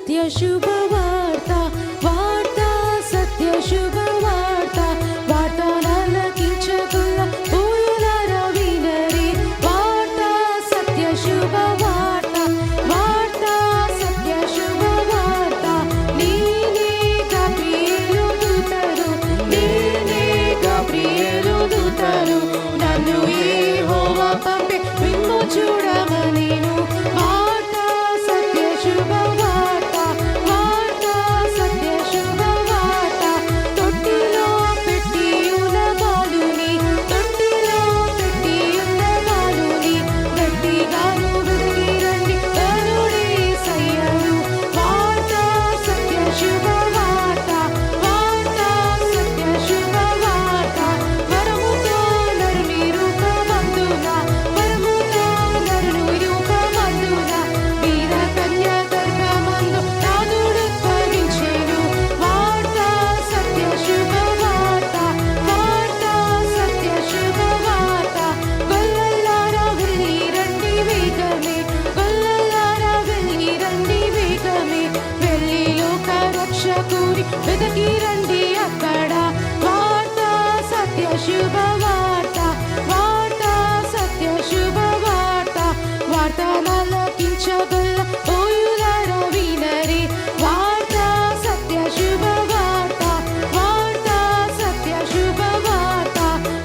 ಸತ್ಯ ಶುಭವ వెదకి రండి అక్కడ వార్త సత్య శుభవార్త వార్త. సత్య శుభవార్త వార్తలకించగల ఓయులార వినరి వార్త సత్య శుభవార్త వార్త. సత్య శుభవార్త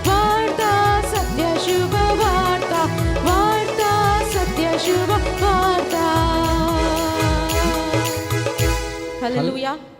వార్త సత్య శుభవార్త వార్త. సత్య శుభవార్త Hallelujah.